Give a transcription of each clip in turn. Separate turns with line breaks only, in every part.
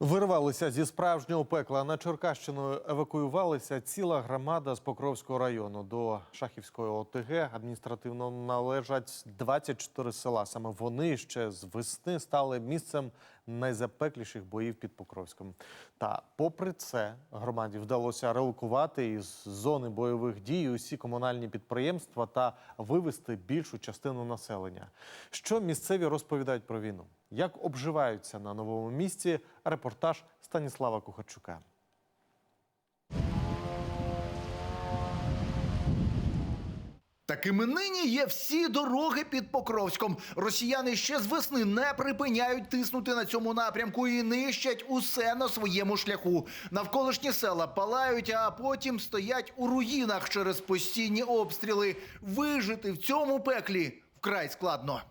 Вирвалися зі справжнього пекла. На Черкащину евакуювалися ціла громада з Покровського району. До Шахівської ОТГ адміністративно належать 24 села. Саме вони ще з весни стали місцем найзапекліших боїв під Покровськом. Та попри це громаді вдалося релокувати із зони бойових дій усі комунальні підприємства та вивести більшу частину населення. Що місцеві розповідають про війну? Як обживаються на новому місці? Репортаж Станіслава Кухарчука.
Такими нині є всі дороги під Покровськом. Росіяни ще з весни не припиняють тиснути на цьому напрямку і нищать усе на своєму шляху. Навколишні села палають, а потім стоять у руїнах через постійні обстріли. Вижити в цьому пеклі вкрай складно.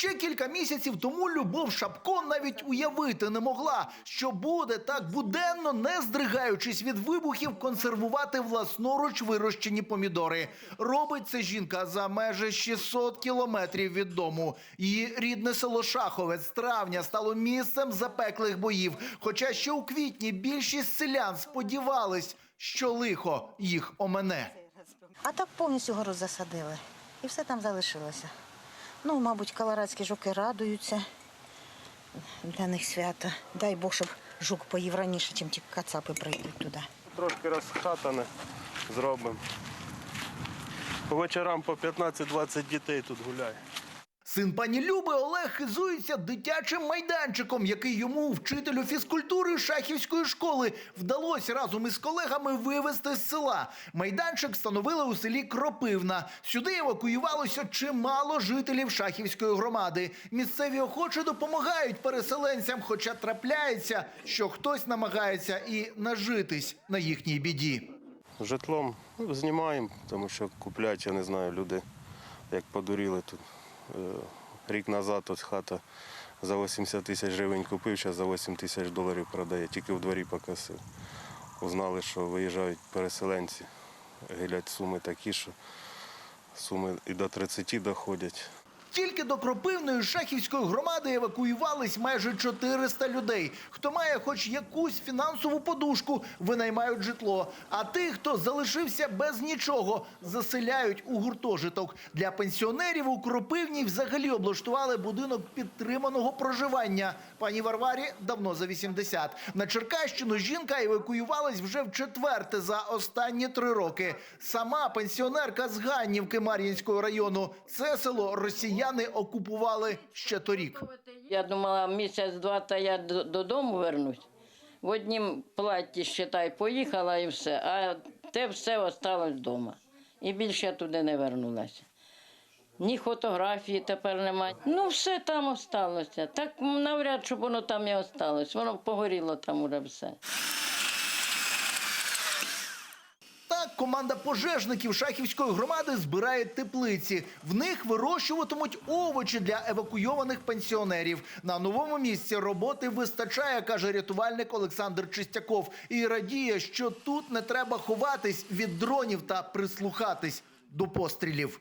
Ще кілька місяців тому Любов Шапко навіть уявити не могла, що буде так буденно, не здригаючись від вибухів, консервувати власноруч вирощені помідори. Робить це жінка за майже 600 кілометрів від дому. Її рідне село Шаховець з травня стало місцем запеклих боїв. Хоча ще у квітні більшість селян сподівались, що лихо їх омене.
А так повністю город засадили. І все там залишилося. Ну, мабуть, колорадські жуки радуються. Для них свято. Дай Бог, щоб жук поїв раніше, ніж ті кацапи прийдуть туди.
Трошки розхатане зробимо. По вечорам по 15-20 дітей тут гуляє.
Син пані Люби Олег хизується дитячим майданчиком, який йому, вчителю фізкультури Шахівської школи, вдалося разом із колегами вивезти з села. Майданчик встановили у селі Кропивна. Сюди евакуювалося чимало жителів Шахівської громади. Місцеві охоче допомагають переселенцям, хоча трапляється, що хтось намагається і нажитись на їхній біді.
Житлом ну, знімаємо, тому що куплять, я не знаю, люди як подуріли тут. Е, Рік назад от хата за 80 тисяч гривень купив, зараз за 8 тисяч доларів продає. Тільки в дворі покосив. Узнали, що виїжджають переселенці. Гилять суми такі, що суми і до 30 доходять.
Тільки до Кропивної Шахівської громади евакуювались майже 400 людей. Хто має хоч якусь фінансову подушку, винаймають житло. А тих, хто залишився без нічого, заселяють у гуртожиток. Для пенсіонерів у Кропивній взагалі облаштували будинок підтриманого проживання. Пані Варварі давно за 80. На Черкащину жінка евакуювалась вже в четверте за останні три роки. Сама пенсіонерка з Ганнівки Мар'їнського району. Це село росіяни окупували ще торік.
Я думала, місяць-два, та я додому вернусь. В однім платі, считай, поїхала і все, а те все осталось вдома. І більше туди не вернулася. Ні фотографії тепер немає. Ну, все там осталося. Так навряд, щоб воно там і осталось. Воно погоріло там уже все.
Так, команда пожежників Шахівської громади збирає теплиці. В них вирощуватимуть овочі для евакуйованих пенсіонерів. На новому місці роботи вистачає, каже рятувальник Олександр Чистяков. І радіє, що тут не треба ховатись від дронів та прислухатись до пострілів.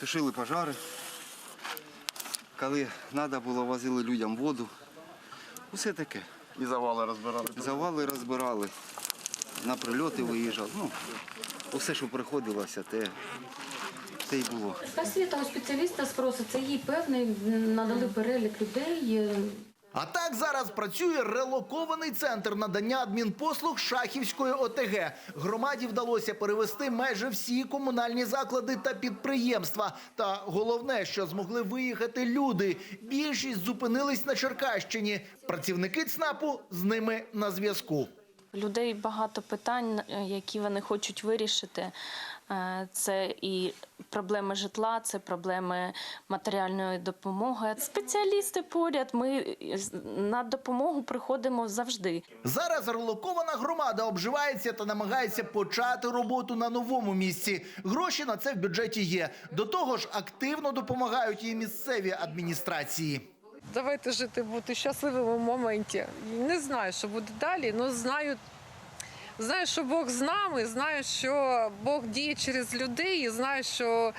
тушили пожари. Коли треба було, возили людям воду. Усе таке.
І завали розбирали.
Завали розбирали, на прильоти виїжджали. Ну, усе, що приходилося, те, те й було.
Освіта у спеціаліста спроситься, їй певний надали перелік людей.
А так зараз працює релокований центр надання адмінпослуг Шахівської ОТГ. Громаді вдалося перевести майже всі комунальні заклади та підприємства. Та головне, що змогли виїхати люди. Більшість зупинились на Черкащині. Працівники ЦНАПу з ними на зв'язку.
Людей багато питань, е, які вони хочуть вирішити. Е, Це і проблеми житла, це проблеми матеріальної допомоги. Спеціалісти поряд. Ми на допомогу приходимо завжди.
Зараз релокована громада обживається та намагається почати роботу на новому місці. Гроші на це в бюджеті є. До того ж, активно допомагають і місцеві адміністрації.
Давайте жити, бути щасливими в моменті. Не знаю, що буде далі, але знаю,
знаю, що Бог з нами, знаю, що Бог діє через людей, і знаю, що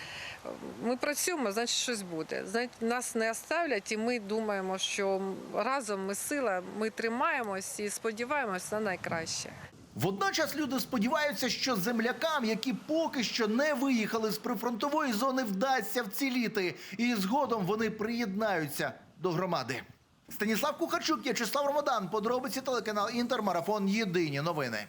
ми працюємо, значить щось буде. Значить, нас не оставлять, і ми думаємо, що разом ми сила, ми тримаємось і сподіваємось на найкраще.
Водночас люди сподіваються, що землякам, які поки що не виїхали з прифронтової зони, вдасться вціліти, і згодом вони приєднаються до громади. Станіслав Кухарчук, В'ячеслав Ромадан, подробиці телеканал Інтер, марафон Єдині новини.